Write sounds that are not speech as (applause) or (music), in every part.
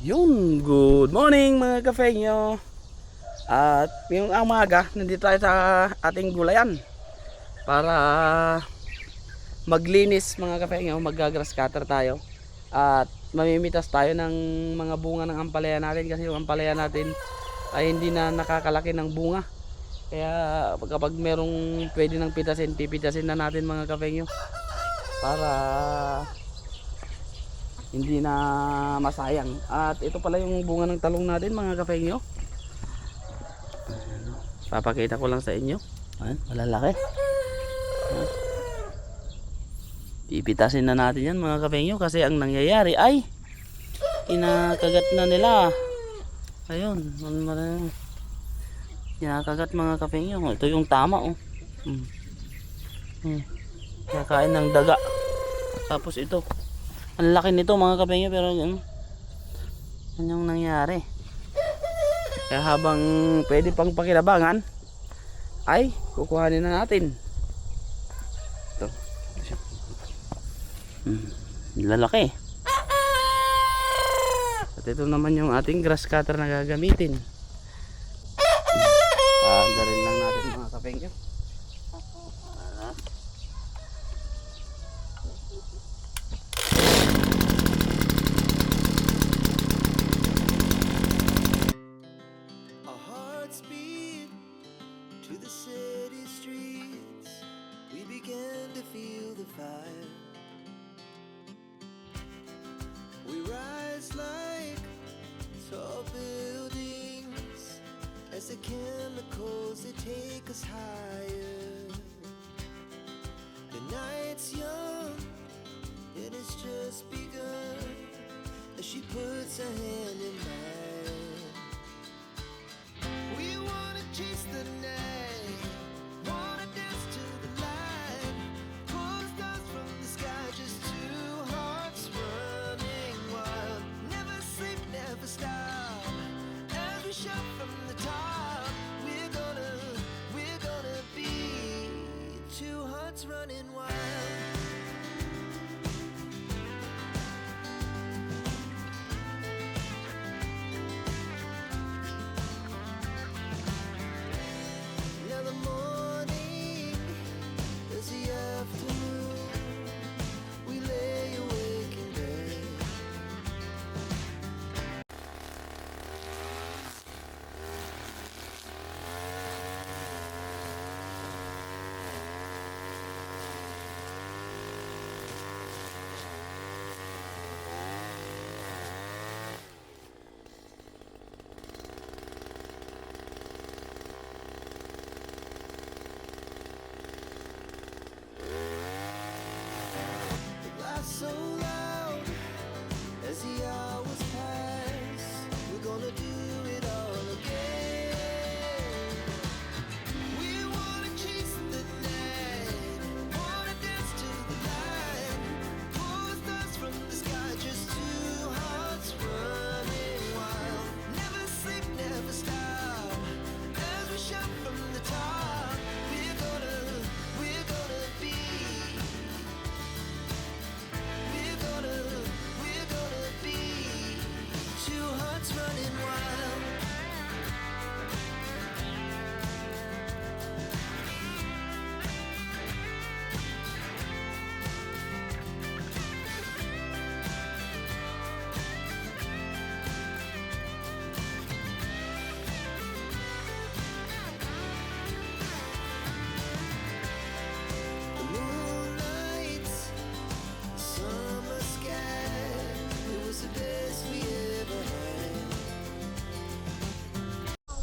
Yun, good morning mga kafenyo. At ngayong umaga, nandito tayo sa ating gulayan para maglinis mga kafenyo, mag-grass cutter tayo. At mamimitas tayo ng mga bunga ng ampalaya natin kasi yung ampalaya natin ay hindi na nakakalaki ng bunga. Kaya kapag merong pwede nang pitasin, pipitasin na natin mga kafenyo para hindi na masayang at ito pala yung bunga ng talong natin mga oh. papakita ko lang sa inyo Ayan, malalaki Ayan. pipitasin na natin yan mga kafengyo kasi ang nangyayari ay inakagat na nila ayun inakagat mga kafengyo ito yung tama oh hmm. Hmm. Kakain ng daga tapos ito ang laki nito mga kapengyo pero ano, ano yung nangyari. Kaya habang pwede pang pakilabangan ay kukuhanin na natin. Ito. Hmm, lalaki. At ito naman yung ating grass cutter na gagamitin.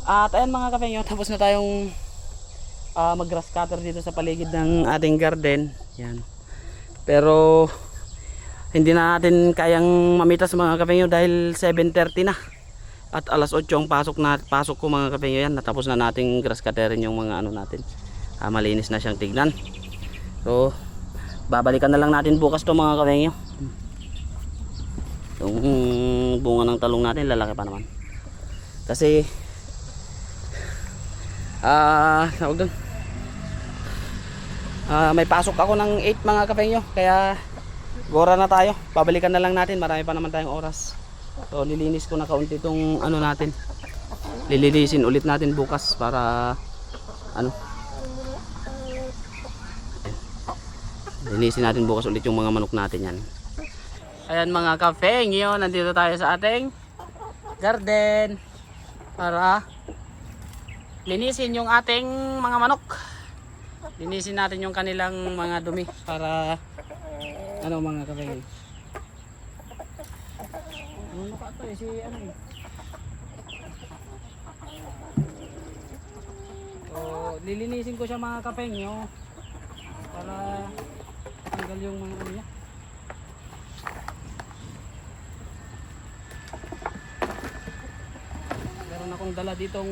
At ayan mga kafengyo, tapos na tayong ah, mag-grass cutter dito sa paligid ng ating garden. Yan. Pero hindi na natin kayang mamitas mga kafengyo dahil 7.30 na. At alas 8 ang pasok na pasok ko mga kafengyo yan. Natapos na nating grass cutterin yung mga ano natin. Ah, malinis na siyang tignan. So, babalikan na lang natin bukas to mga kafengyo. Yung bunga ng talong natin lalaki pa naman. Kasi Ah, tawag doon. Ah, may pasok ako ng 8 mga kapengyo, kaya gora na tayo. Babalikan na lang natin, marami pa naman tayong oras. So lilinis ko na kaunti itong ano natin. Lilinisin ulit natin bukas para ano. Linisin natin bukas ulit yung mga manok natin yan. Ayan mga kafe, ngayon nandito tayo sa ating garden para linisin yung ating mga manok. Linisin natin yung kanilang mga dumi para ano mga kafe. Ano eh, si ano eh. Lilinisin ko siya mga kapengyo para tanggal yung mga ano niya. Meron akong dala ditong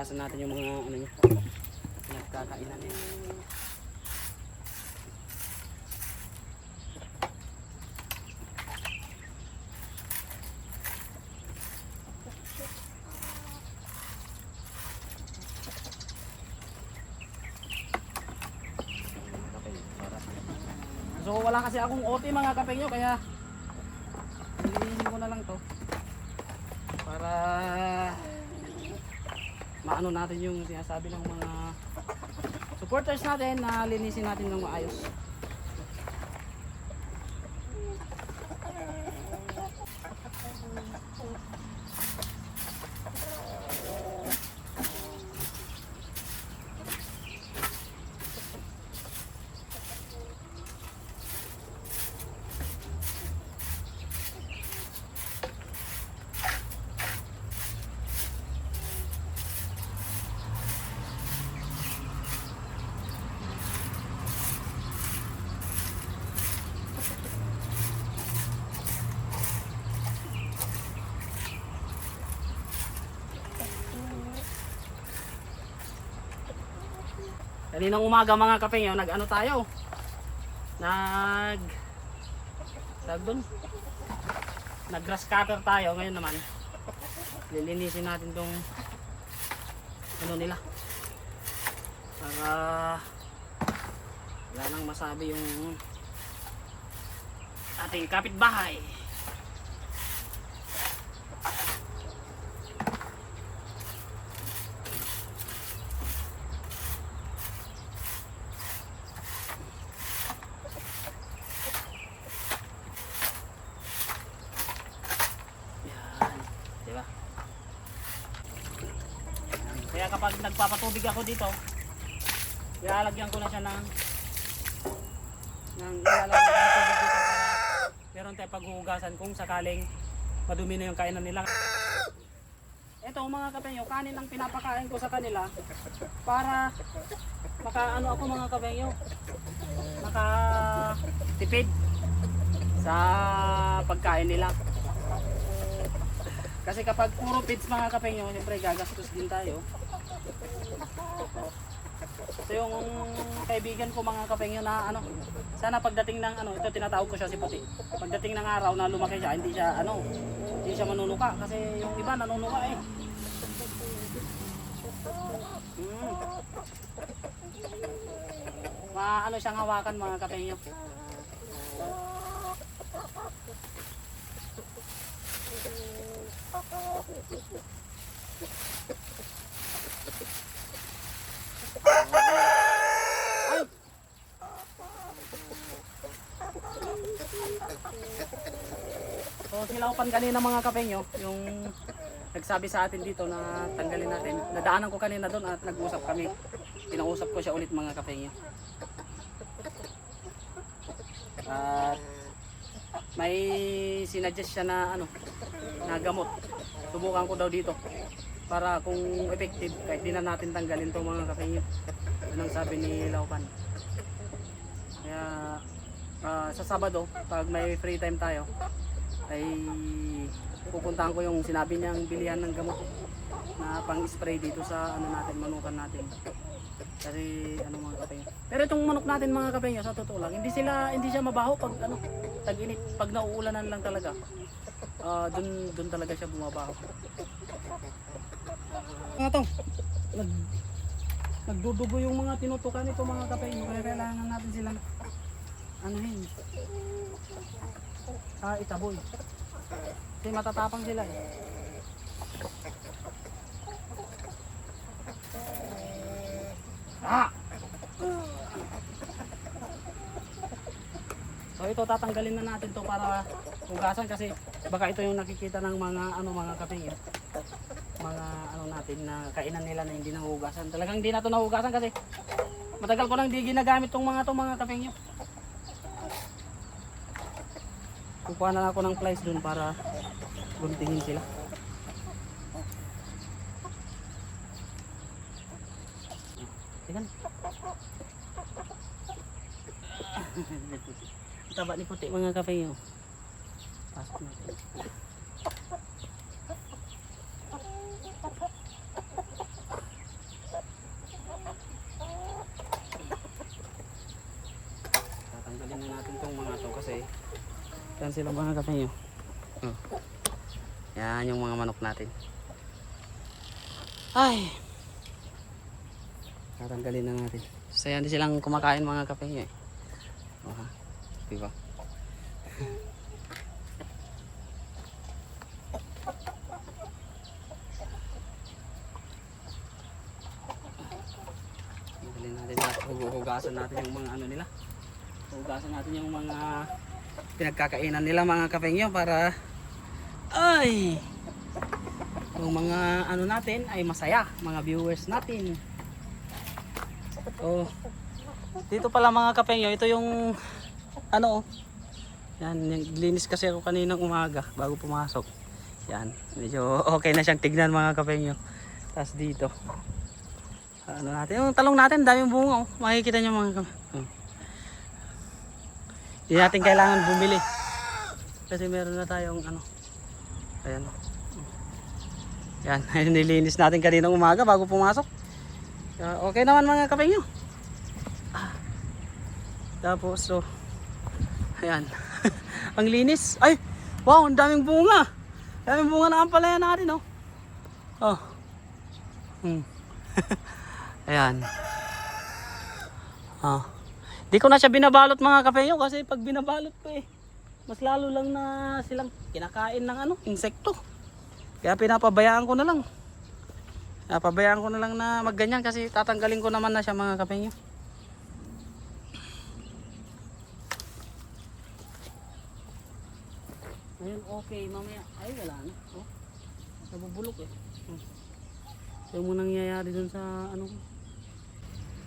nahugasan natin yung mga ano niya. Nagkakainan niya. So wala kasi akong OT mga kapengyo kaya linisin ko na lang to para maano natin yung sinasabi ng mga supporters natin na linisin natin ng maayos. Kaninang umaga mga kapengyo, nag-ano tayo? Nag... Tawag doon? Nag-grass cutter tayo. Ngayon naman, lilinisin natin tong ano nila. Para wala nang masabi yung ating kapitbahay. Yan. Di ba? Yan. Kaya kapag nagpapatubig ako dito, ilalagyan ko na siya ng ng ilalagyan ng dito para meron tayong paghuhugasan kung sakaling madumi na yung kainan nila. Ito mga kapenyo, kanin ang pinapakain ko sa kanila para makaano ako mga kapenyo, maka tipid sa pagkain nila. Kasi kapag puro feeds mga kapengyo, siyempre gagastos din tayo. So yung kaibigan ko mga kapengyo na ano, sana pagdating ng ano, ito tinatawag ko siya si Puti. Pagdating ng araw na lumaki siya, hindi siya ano, hindi siya manunuka kasi yung iba nanunuka eh. Mm. Maano siyang hawakan mga kapengyo. Ay! So silaw kanina mga kapengyo, yung nagsabi sa atin dito na tanggalin natin. Nadaanan ko kanina doon at nag-usap kami. Pinausap ko siya ulit mga kapengyo. At may sinadjust siya na ano, na gamot. Subukan ko daw dito para kung effective kahit di na natin tanggalin to mga kapengyo. Yun ang sabi ni Laupan. Kaya ah, sa Sabado, pag may free time tayo, ay pupuntahan ko yung sinabi niyang bilihan ng gamot na pang-spray dito sa ano natin, manukan natin. Kasi ano mga kapengyo. Pero itong manok natin mga kapengyo, sa totoo lang, hindi sila hindi siya mabaho pag ano, tag-init, pag nauulanan lang talaga. Ah, dun dun talaga siya bumabaho. Mga tong, nag nagdudugo yung mga tinutukan nito mga kapengyo, kaya kailangan natin silang anuhin. Ah, itaboy. Kasi matatapang sila eh. Ah! So ito tatanggalin na natin to para hugasan kasi baka ito yung nakikita ng mga ano mga kapingin. Mga ano natin na kainan nila na hindi nahugasan. Talagang hindi na to nahugasan kasi matagal ko nang di ginagamit tong mga to mga kapingin. Kukuha na ako ng flies dun para guntingin sila. Tingnan. (laughs) Taba ni puti mga kape yun. Pasok natin. Tatanggalin na natin tong mga to kasi yan sila mga kape yun. Oh. Yan yung mga manok natin. Ay! Tatanggalin na natin. So yan din silang kumakain mga kape nyo eh. O ha? Diba? Tanggalin natin. Hugasan natin yung mga ano nila. Hugasan natin yung mga pinagkakainan nila mga kape nyo para ay yung mga ano natin ay masaya mga viewers natin oh dito pala mga kapengyo ito yung ano oh. yan linis kasi ako kaninang umaga bago pumasok yan medyo okay na siyang tignan mga kapengyo tapos dito ano natin yung talong natin daming bunga oh. makikita nyo mga kapengyo. Hindi natin kailangan bumili kasi meron na tayong ano ayan yan, (laughs) nilinis natin kaninang umaga bago pumasok. Kaya okay naman mga kapengyo. Ah. Tapos, so, ayan. (laughs) ang linis. Ay, wow, ang daming bunga. Daming bunga na ang palaya natin, oh. Oh. Hmm. (laughs) ayan. Ah. Di ko na siya binabalot mga kapengyo kasi pag binabalot ko eh, mas lalo lang na silang kinakain ng ano, insekto. Kaya pinapabayaan ko na lang. Pinapabayaan ko na lang na magganyan kasi tatanggalin ko naman na siya mga kapengyo. Ayun, okay, mamaya. Ay, wala na. Oh. Nabubulok eh. Hmm. So, mo nangyayari dun sa ano.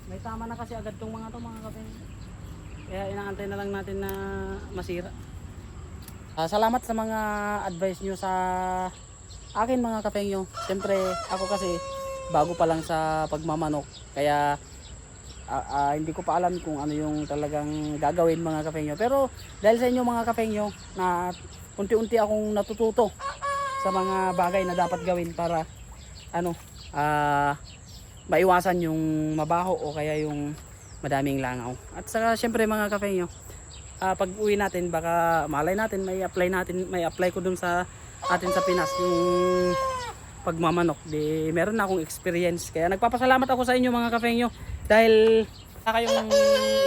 May tama na kasi agad tong mga to mga kapengyo. Kaya inaantay na lang natin na masira. Ah, salamat sa mga advice nyo sa akin mga kapengyo. Siyempre ako kasi bago pa lang sa pagmamanok. Kaya ah, ah, hindi ko pa alam kung ano yung talagang gagawin mga kapengyo. Pero dahil sa inyo mga kapengyo na unti-unti akong natututo sa mga bagay na dapat gawin para ano ah maiwasan yung mabaho o kaya yung madaming langaw. At saka syempre mga kapengyo, ah, pag uwi natin baka malay natin may apply natin may apply ko dun sa atin sa Pinas yung pagmamanok. Di meron na akong experience. Kaya nagpapasalamat ako sa inyo mga kafengyo dahil wala kayong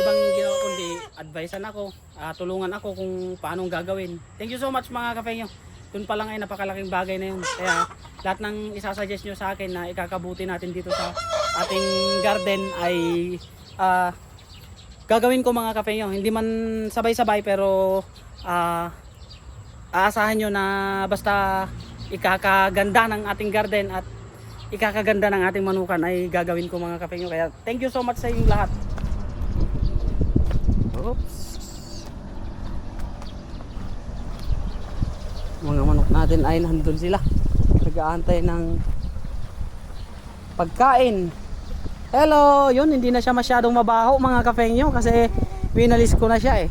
ibang ginawa kundi advisean ako ah, tulungan ako kung paano gagawin. Thank you so much mga kafengyo dun pa lang ay napakalaking bagay na yun. Kaya lahat ng isasuggest nyo sa akin na ikakabuti natin dito sa ating garden ay ah, gagawin ko mga kafengyo hindi man sabay-sabay pero ah aasahan nyo na basta ikakaganda ng ating garden at ikakaganda ng ating manukan ay gagawin ko mga kapengyo kaya thank you so much sa inyong lahat. Oops. Mga manok natin ay nandun sila. Nag-aantay ng pagkain hello yun hindi na siya masyadong mabaho mga kapengyo kasi winalis ko na siya eh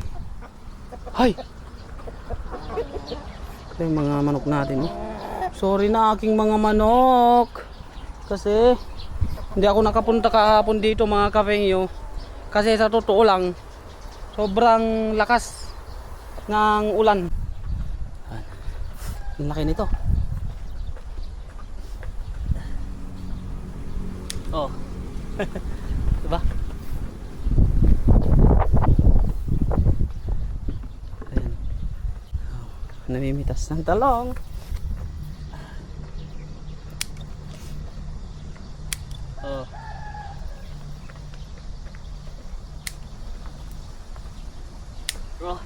Hay! Ito yung mga manok natin. Oh. Sorry na aking mga manok. Kasi hindi ako nakapunta kahapon dito mga kapengyo. Kasi sa totoo lang, sobrang lakas ng ulan. Ang laki nito. Oh. Diba? Ayan. Oh, namimitas ng talong. Oh. Bro.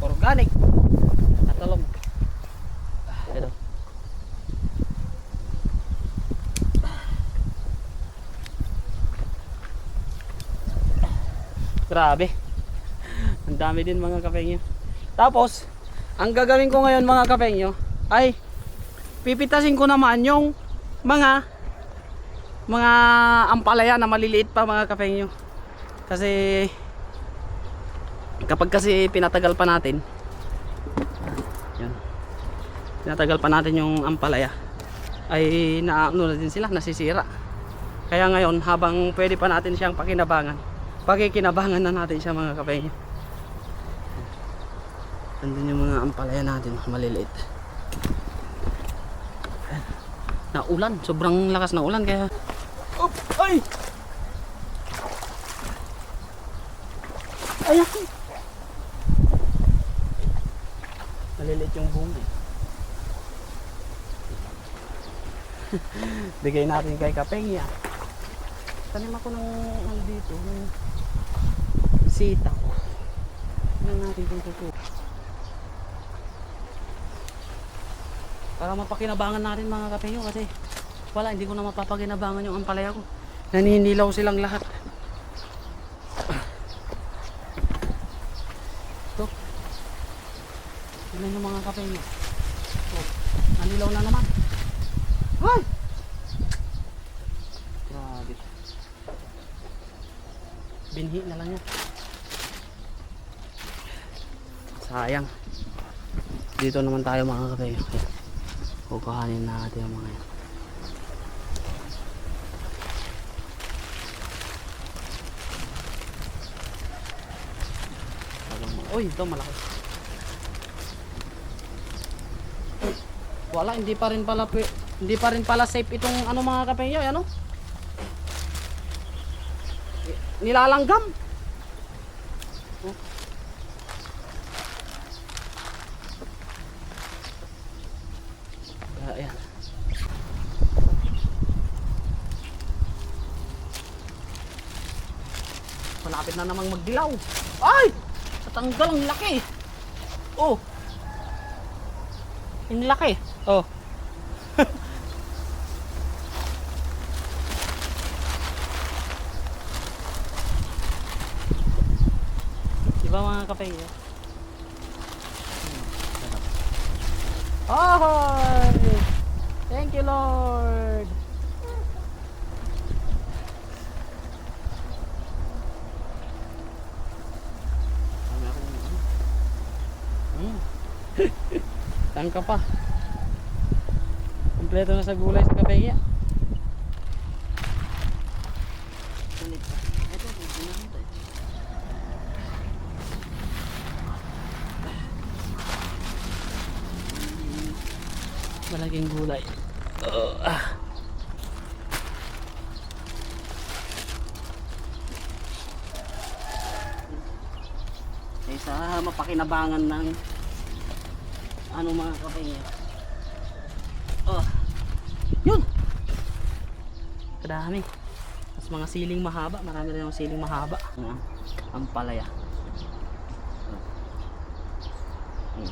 Organic. At talong. Ah, Ito. Grabe. Ang dami din mga kapengyo. Tapos, ang gagawin ko ngayon mga kapengyo ay pipitasin ko naman yung mga mga ampalaya na maliliit pa mga kapengyo. Kasi kapag kasi pinatagal pa natin yan, pinatagal pa natin yung ampalaya ay naano na din sila, nasisira. Kaya ngayon habang pwede pa natin siyang pakinabangan pakikinabangan na natin siya mga kapengyo Nandun yung mga ampalaya natin, maliliit. Na ulan, sobrang lakas ng ulan kaya Op! Ay! Ay! ay. Maliliit yung bunga. (laughs) Bigay natin kay Kapengya. Tanim ako ng ano dito, ng sitaw. Tingnan natin totoo. Para mapakinabangan natin mga kapengyo kasi wala, hindi ko na mapapakinabangan yung ampalaya ko. Naninilaw silang lahat. Ito. Tingnan yung mga kapengyo. Oh, nanilaw na naman. Ay! Grabe. Binhi na lang yan. Sayang. Dito naman tayo mga kapengyo. Kukuhanin natin yung mga yan. Uy, ito malaki. Wala, hindi pa rin pala hindi pa rin pala safe itong ano mga kapengyo, ano? Nilalanggam. Oh. Ah, Ayan. Malapit na namang magdilaw. Ay! Natanggal ang laki. Oh. Ang laki. Oh. Di ba mga kape? Oh! Thank you, Lord. Dami akong ano. Hmm. Saan ka pa? Kompleto na sa gulay sa eh. Malaking gulay. Uh, ah. Kaysa mapakinabangan ng ano mga kapingin. Oh. Yun. Kadami. Mas mga siling mahaba, marami rin yung siling mahaba. Mga ampalaya. Oh. Hmm.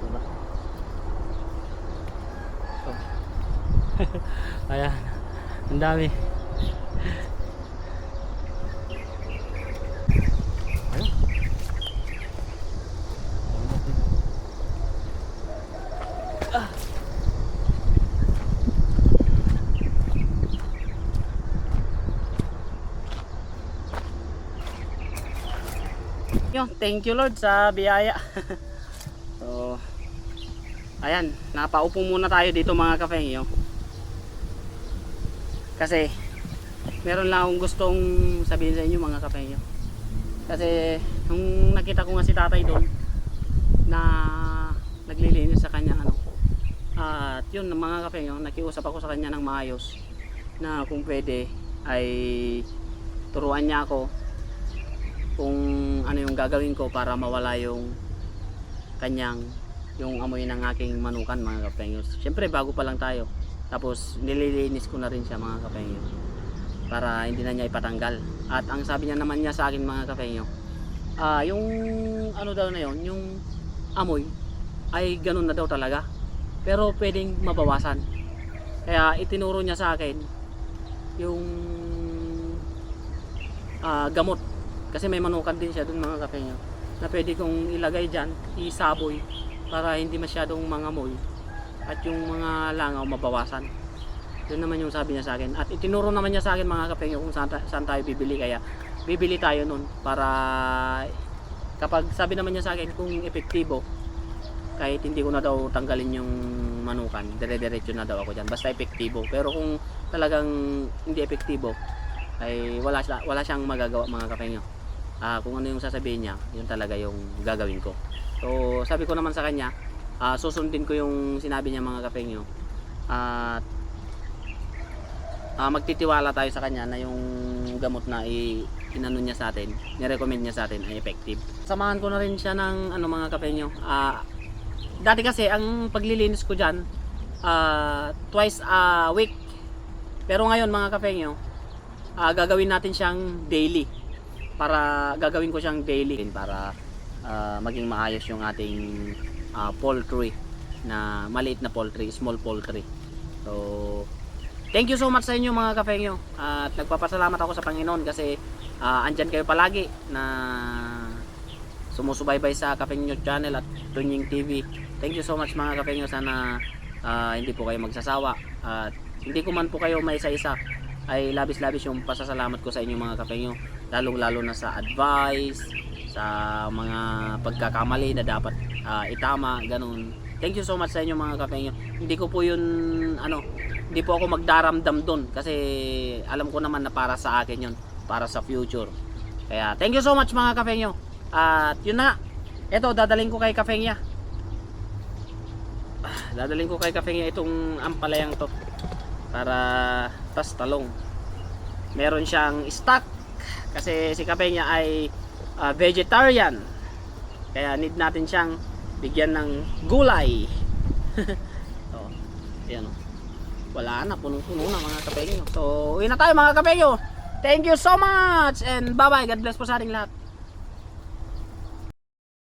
Diba? Oh. (laughs) Ayan. Ang dami. Thank you Lord sa biyaya. (laughs) so, ayan, napaupo muna tayo dito mga kafengyo. Kasi, meron lang akong gustong sabihin sa inyo mga kafengyo. Kasi, nung nakita ko nga si tatay doon, na naglilinis sa kanya ano. At yun mga kafengyo, nakiusap ako sa kanya ng maayos na kung pwede ay turuan niya ako kung ano yung gagawin ko para mawala yung kanyang yung amoy ng aking manukan mga kapengos. Siyempre bago pa lang tayo. Tapos nililinis ko na rin siya mga kapengyo para hindi na niya ipatanggal. At ang sabi niya naman niya sa akin mga kapengyo, ah yung ano daw na yon, yung amoy ay ganun na daw talaga. Pero pwedeng mabawasan. Kaya itinuro niya sa akin yung ah, gamot kasi may manukan din siya dun mga kape nyo na pwede kong ilagay dyan isaboy para hindi masyadong mangamoy at yung mga langaw mabawasan. Yun naman yung sabi niya sa akin. At itinuro naman niya sa akin mga kape nyo kung saan, saan tayo bibili. Kaya bibili tayo nun para kapag sabi naman niya sa akin kung epektibo kahit hindi ko na daw tanggalin yung manukan dire-diretso na daw ako dyan. Basta epektibo. Pero kung talagang hindi epektibo ay wala wala siyang magagawa mga kapengyo. Ah, kung ano yung sasabihin niya, yun talaga yung gagawin ko. So, sabi ko naman sa kanya, ah, susundin ko yung sinabi niya mga kapengyo. At ah, magtitiwala tayo sa kanya na yung gamot na i inano niya sa atin, ni-recommend niya sa atin ay effective. Samahan ko na rin siya ng ano mga kapengyo. Ah, dati kasi ang paglilinis ko diyan ah, twice a week. Pero ngayon mga kapengyo, ah, gagawin natin siyang daily para gagawin ko siyang daily para ah, maging maayos yung ating ah, poultry na maliit na poultry, small poultry. So, thank you so much sa inyo mga kafengyo at nagpapasalamat ako sa Panginoon kasi ah, andyan kayo palagi na sumusubaybay sa Kafengyo channel at Tunying TV. Thank you so much mga kafengyo sana ah, hindi po kayo magsasawa at hindi ko man po kayo may isa-isa ay labis-labis yung pasasalamat ko sa inyo mga kapengyo lalong lalo na sa advice sa mga pagkakamali na dapat ah, itama ganun. Thank you so much sa inyo mga kapengyo hindi ko po yun ano hindi po ako magdaramdam doon kasi alam ko naman na para sa akin yun para sa future. Kaya thank you so much mga kapengyo at yun na eto dadaling ko kay kafengya Ah, dadaling ko kay kafengya itong ampalayang to para tas talong. Meron siyang stock kasi si Kape niya ay ah, vegetarian. Kaya need natin siyang bigyan ng gulay. (laughs) So, yan o wala na punong puno na mga kapenyo so uwi na tayo mga kapenyo thank you so much and bye bye God bless po sa ating lahat